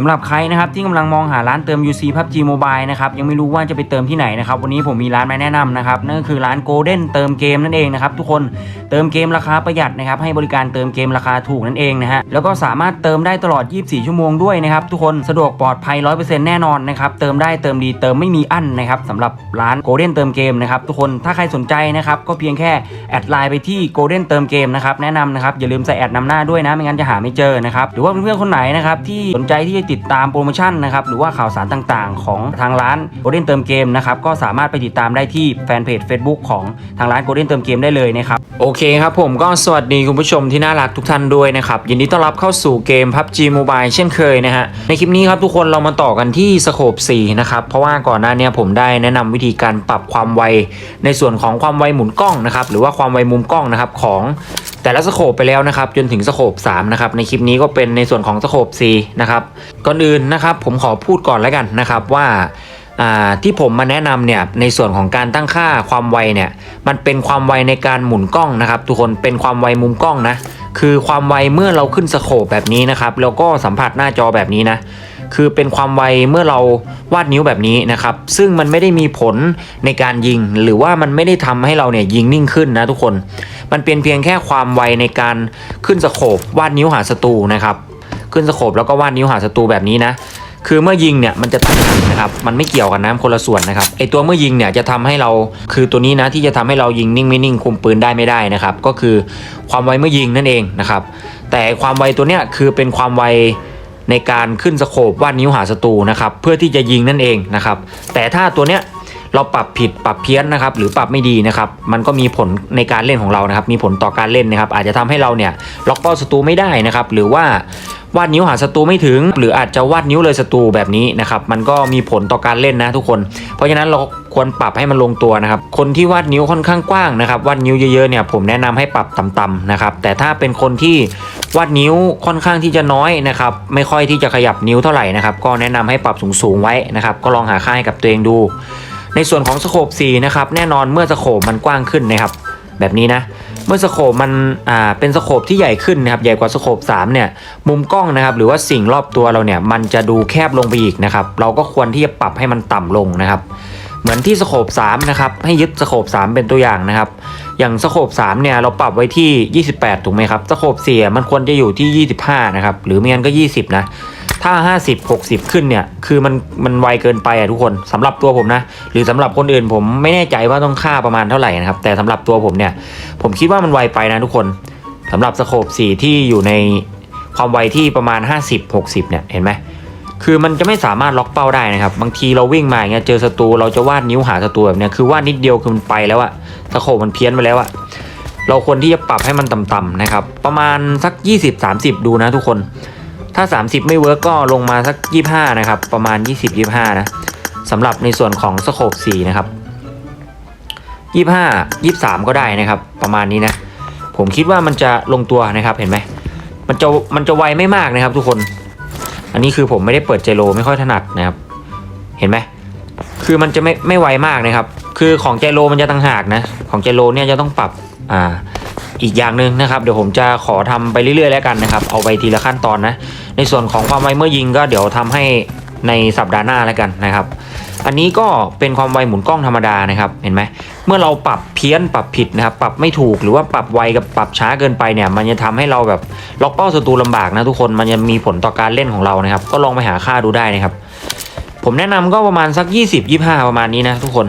สำหรับใครนะครับที่กำลังมองหาร้านเติม UC PUBG Mobile นะครับยังไม่รู้ว่าจะไปเติมที่ไหนนะครับวันนี้ผมมีร้านมาแนะนำนะครับนั่นก็คือร้าน Golden เติมเกมนั่นเองนะครับทุกคนเติมเกมราคาประหยัดนะครับให้บริการเติมเกมราคาถูกนั่นเองนะฮะแล้วก็สามารถเติมได้ตลอด 24 ชั่วโมงด้วยนะครับทุกคนสะดวกปลอดภัย 100%แน่นอนนะครับเติมได้เติมดีเติมไม่มีอั้นนะครับสำหรับร้าน Golden เติมเกมนะครับทุกคนถ้าใครสนใจนะครับก็เพียงแค่แอดไลน์ไปที่ Golden เติมเกมนะครับแนะนำนะครับอย่าลืมใส่แอดนำหน้าด้วยนะไม่งั้นจะหาไม่เจอนะครับหรือว่าเพื่อนๆคนไหนนะครับที่สนใจที่จะติดตามโปรโมชั่นนะครับหรือว่าข่าวสารต่างๆ ของทางร้าน Golden เติมเกมนะครับก็สามารถไปติดตามได้ที่แฟนเพจ Facebook ของทางร้าน Golden เติมเกมได้เลยนะครับโอเคครับผมก็สวัสดีคุณผู้ชมที่น่ารักทุกท่านด้วยนะครับยินดีต้อนรับเข้าสู่เกม PUBG Mobile เช่นเคยนะฮะในคลิปนี้ครับทุกคนเรามาต่อกันที่สโคป4นะครับเพราะว่าก่อนหน้านี้ผมได้แนะนำวิธีการปรับความไว ในส่วนของความไวหมุนกล้องนะครับหรือว่าความไวมุมกล้องนะครับของ แต่ละสโคปไปแล้วนะครับจนถึงสโคป3นะครับในคลิปนี้ก็เป็นในส่วนของสโคป4นะครับก่อนอื่นนะครับผมขอพูดก่อนแล้วกันนะครับว่าที่ผมมาแนะนำเนี่ยในส่วนของการตั้งค่าความไวเนี่ยมันเป็นความไวในการหมุนกล้องนะครับ ทุกคนเป็นความไวมุมกล้องนะคือความไวเมื่อเราขึ้นสโคปแบบนี้นะครับแล้วก็สัมผัสหน้าจอแบบนี้นะ คือเป็นความไวเมื่อเราวาดนิ้วแบบนี้นะครับ ซึ่งมันไม่ได้มีผลในการยิง หรือว่ามันไม่ได้ทำให้เราเนี่ยยิงนิ่งขึ้นนะทุกคน มันเป็นเพียงแค่ความไวในการขึ้นสโคปวาดนิ้วหาศัตรูนะครับ ขึ้นสโคปแล้วก็วาดนิ้วหาศัตรูแบบนี้นะ คือเมื่อยิงเนี่ยมันจะตั้งหันนะครับ มันไม่เกี่ยวกันนะคนละส่วนนะครับ ไอตัวเมื่อยิงเนี่ยจะทำให้เรา คือตัวนี้นะที่จะทำให้เรายิงนิ่งไม่นิ่งคุมปืนได้ไม่ได้นะครับ ก็คือความไวเมื่อยิงนั่นเองนะครับ แต่ความไวตัวเนี้ยคือเป็นความไว ในการขึ้นสโคปวาดนิ้วหาศัตรูนะครับเพื่อที่จะยิงนั่นเองนะครับแต่ถ้าตัวเนี้ยเราปรับผิดปรับเพี้ยนนะครับหรือปรับไม่ดีนะครับมันก็มีผลในการเล่นของเรานะครับมีผลต่อการเล่นนะครับอาจจะทำให้เราเนี่ยล็อกเป้าศัตรูไม่ได้นะครับหรือว่าวาดนิ้วหาศัตรูไม่ถึง หรืออาจจะวาดนิ้วเลยศัตรูแบบนี้นะครับมันก็มีผลต่อการเล่นนะทุกคน เพราะฉะนั้นเราควรปรับให้มันลงตัวนะครับคนที่วาดนิ้วค่อนข้างกว้างนะครับวาดนิ้วเยอะๆเนี่ยผมแนะนำให้ปรับต่ำๆนะครับแต่ถ้าเป็นคนที่ วาดนิ้วค่อนข้างที่จะน้อยนะครับ ไม่ค่อยที่จะขยับนิ้วเท่าไหร่นะครับ ก็แนะนำให้ปรับสูงๆไว้นะครับ ก็ลองหาค่าให้กับตัวเองดู ในส่วนของสโคป4นะครับ แน่นอนเมื่อสโคปมันกว้างขึ้นนะครับ แบบนี้นะ เมื่อสโคปมันอ่าเป็นสโคปที่ใหญ่ขึ้นนะครับ ใหญ่กว่าสโคป3เนี่ย มุมกล้องนะครับ หรือว่าสิ่งรอบตัวเราเนี่ย มันจะดูแคบลงไปอีกนะครับ เราก็ควรที่จะปรับให้มันต่ำลงนะครับ เหมือนที่สโคป3นะครับ ให้ยึดสโคป3เป็นตัวอย่างนะครับ อย่างสโคป3เนี่ยเราปรับไว้ที่ 28 ถูกไหมครับสโคป4มันควรจะอยู่ที่ 25 นะครับ หรือไม่งั้นก็ 20 นะ ถ้า 50 60 ขึ้นเนี่ย คือมันมันไวเกินไปอะทุกคนสำหรับตัวผมนะ หรือสำหรับคนอื่นผมไม่แน่ใจว่าต้องค่าประมาณเท่าไหร่นะครับ แต่สำหรับตัวผมเนี่ย ผมคิดว่ามันไวไปนะทุกคนสำหรับสโคป4ที่อยู่ในความไวที่ประมาณ 50 60 เนี่ย เห็นไหมคือมันจะไม่สามารถล็อกเป้าได้นะครับ บางทีเราวิ่งมาอย่างเงี้ยเจอศัตรูเราจะวาดนิ้วหาศัตรูแบบเนี้ยคือวาดนิดเดียวคือมันไปแล้วอะ โคปมันเพี้ยนไปแล้วอะเราควรที่จะปรับให้มันต่ำๆนะครับ ประมาณสัก 20-30 ดูนะทุกคน ถ้า 30 ไม่เวิร์กก็ลงมาสัก 25 นะครับ ประมาณ 20-25 นะสำหรับในส่วนของสโคป4นะครับ 25 23 ก็ได้นะครับ ประมาณนี้นะ ผมคิดว่ามันจะลงตัวนะครับเห็นไหมมันจะมันจะไวไม่มากนะครับ ทุกคน อันนี้คือผมไม่ได้เปิดเจโรไม่ค่อยถนัดนะครับ เห็นไหมคือมันจะไม่ไม่ไวมากนะครับ คือของเจโรมันจะต่างหากนะ ของเจโรเนี่ยจะต้องปรับอ่าอีกอย่างหนึ่งนะครับเดี๋ยวผมจะขอทำไปเรื่อยๆแล้วกันนะครับ เอาไปทีละขั้นตอนนะ ในส่วนของความไวเมื่อยิงก็เดี๋ยวทำให้ในสัปดาห์หน้าแล้วกันนะครับ อันนี้ก็เป็นความไวหมุนกล้องธรรมดานะครับเห็นไหมเมื่อเราปรับเพี้ยนปรับผิดนะครับ ปรับไม่ถูกหรือว่าปรับไวกับปรับช้าเกินไปเนี่ย มันจะทำให้เราแบบล็อกเป้าศัตรูลำบากนะทุกคนมันจะมีผลต่อการเล่นของเรานะครับ ก็ลองไปหาค่าดูได้นะครับ ผมแนะนำก็ประมาณสัก 20 25 ประมาณนี้นะทุกคน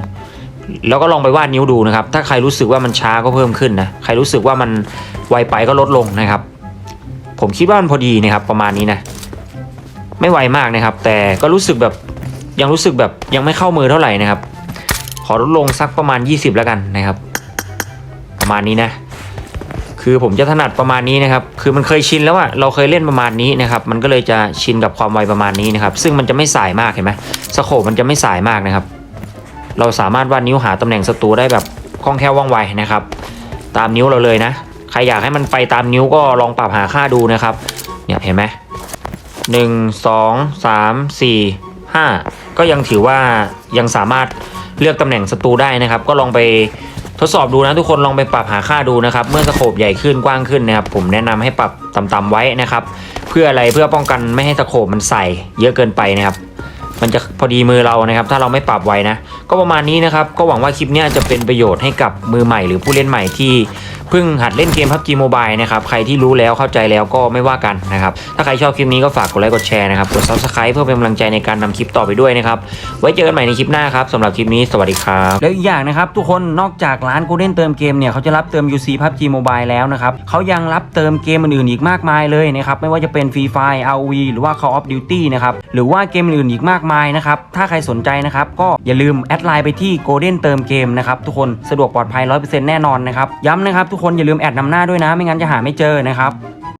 แล้วก็ลองไปวาดนิ้วดูนะครับ ถ้าใครรู้สึกว่ามันช้าก็เพิ่มขึ้นนะ ใครรู้สึกว่ามันไวไปก็ลดลงนะครับ ผมคิดว่ามันพอดีนะครับ ประมาณนี้นะ ไม่ไวมากนะครับ แต่ก็รู้สึกแบบยังรู้สึกแบบยังไม่เข้ามือเท่าไหร่นะครับ ขอลดลงสักประมาณ 20 แล้วกันนะครับ ประมาณนี้นะ คือผมจะถนัดประมาณนี้นะครับ คือมันเคยชินแล้วอะเราเคยเล่นประมาณนี้นะครับ มันก็เลยจะชินกับความไวประมาณนี้นะครับ ซึ่งมันจะไม่สายมากเห็นไหมสโคปมันจะไม่สายมากนะครับ เราสามารถวาดนิ้วหาตำแหน่งศัตรูได้แบบคล่องแคล่วว่องไวนะครับ ตามนิ้วเราเลยนะ ใครอยากให้มันไปตามนิ้วก็ลองปรับหาค่าดูนะครับ เนี่ยเห็นไหมหนึ่งสองสามสี่ห้าก็ยังถือว่ายังสามารถเลือกตำแหน่งศัตรูได้นะครับ ก็ลองไปทดสอบดูนะทุกคนลองไปปรับหาค่าดูนะครับ เมื่อสโคปใหญ่ขึ้นกว้างขึ้นนะครับ ผมแนะนำให้ปรับต่ำๆไว้นะครับ เพื่ออะไรเพื่อป้องกันไม่ให้สโคปมันใส่เยอะเกินไปนะครับ มันจะพอดีมือเรานะครับ ถ้าเราไม่ปรับไว้นะ ก็ประมาณนี้นะครับ ก็หวังว่าคลิปนี้จะเป็นประโยชน์ให้กับมือใหม่หรือผู้เล่นใหม่ที่ เพิ่งหัดเล่นเกม PUBG Mobile นะครับ ใครที่รู้แล้วเข้าใจแล้วก็ไม่ว่ากันนะครับ ถ้าใครชอบคลิปนี้ก็ฝากกดไลค์กดแชร์นะครับ กด Subscribe เพื่อเป็นกำลังใจในการนำคลิปต่อไปด้วยนะครับ ไว้เจอกันใหม่ในคลิปหน้าครับสำหรับคลิปนี้สวัสดีครับ แล้วอีกอย่างนะครับทุกคนนอกจากร้าน Golden เติมเกมเนี่ยเขาจะรับเติม UC PUBG Mobile แล้วนะครับเขายังรับเติมเกมอื่นๆอีกมากมายเลยนะครับไม่ว่าจะเป็น Free Fire ROV หรือว่า Call of Duty นะครับหรือว่าเกมอื่นอีกมากมายนะครับถ้าใครสนใจนะครับก็อย่าลืมแอดไลน์ไปที่ Golden เติมเกมนะครับทุกคนสะดวกปลอดภัย 100%แน่นอนนะครับย้ำนะครับทุกคนอย่าลืมแอดนำหน้าด้วยนะ ไม่งั้นจะหาไม่เจอนะครับ